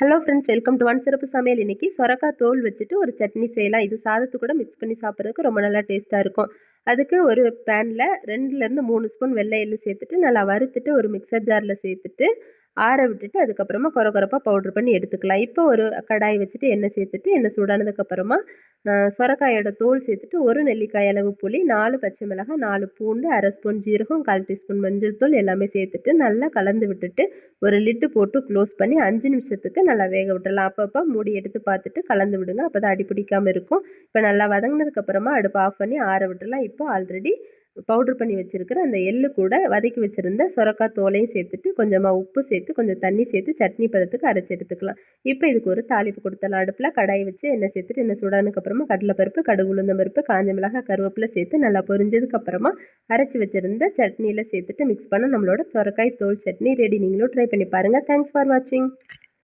Hello friends welcome to one சிறப்பு சமையல். இன்றைக்கி சொரக்காய் தோல் வச்சுட்டு ஒரு சட்னி செய்யலாம். இது சாதத்து கூட மிக்ஸ் பண்ணி சாப்பிட்றதுக்கு ரொம்ப நல்லா டேஸ்ட்டாக இருக்கும். அதுக்கு ஒரு பேனில் ரெண்டுலேருந்து மூணு ஸ்பூன் வெள்ளை எள்ளு சேர்த்துட்டு நல்லா வறுத்துட்டு ஒரு மிக்சர் ஜாரில் சேர்த்துட்டு ஆற விட்டுட்டு அதுக்கப்புறமா குறை குறப்பாக பவுட்ரு பண்ணி எடுத்துக்கலாம். இப்போ ஒரு கடாய் வச்சுட்டு எண்ணெய் சேர்த்துட்டு எண்ணெய் சூடானதுக்கப்புறமா சொரக்காயோட தோல் சேர்த்துட்டு ஒரு நெல்லிக்காய் அளவு புளி நாலு பச்சை மிளகாய் நாலு பூண்டு அரை ஸ்பூன் ஜீரகம் கால் டீஸ்பூன் மஞ்சள் தூள் எல்லாமே சேர்த்துட்டு நல்லா கலந்து விட்டுட்டு ஒரு லிட்டு போட்டு க்ளோஸ் பண்ணி அஞ்சு நிமிஷத்துக்கு நல்லா வேக விட்டுடலாம் அப்பப்போ மூடி எடுத்து பார்த்துட்டு கலந்து விடுங்க. அப்போ தான் அடி பிடிக்காமல் இருக்கும். இப்போ நல்லா வதங்கினதுக்கப்புறமா அடுப்பு ஆஃப் பண்ணி ஆற விட்டுடலாம் இப்போ ஆல்ரெடி பவுட்ரு பண்ணி வச்சுருக்கிற அந்த எள்ளு கூட வதக்கி வச்சுருந்த சுரக்காய் தோலையும் சேர்த்துட்டு கொஞ்சமாக உப்பு சேர்த்து கொஞ்சம் தண்ணி சேர்த்து சட்னி பதத்துக்கு அரைச்சி எடுத்துக்கலாம். இப்போ இதுக்கு ஒரு தாளிப்பு கொடுத்தலாம் அடுப்பில் கடாய் வச்சு எண்ணெய் சேர்த்துட்டு எண்ணெய் சூடானுக்கு அப்புறமா கடலைப்பருப்பு கடுகு உளுந்த பருப்பு காஞ்ச மிளகாய் கருவேப்பிலை சேர்த்து நல்லா பொரிஞ்சதுக்கப்புறமா அரைச்சி வச்சுருந்த சட்னியில் சேர்த்துட்டு மிக்ஸ் பண்ண நம்மளோட சுரக்காய் தோல் சட்னி ரெடி நீங்களும் ட்ரை பண்ணி பாருங்கள் தேங்க்ஸ் ஃபார் வாட்சிங்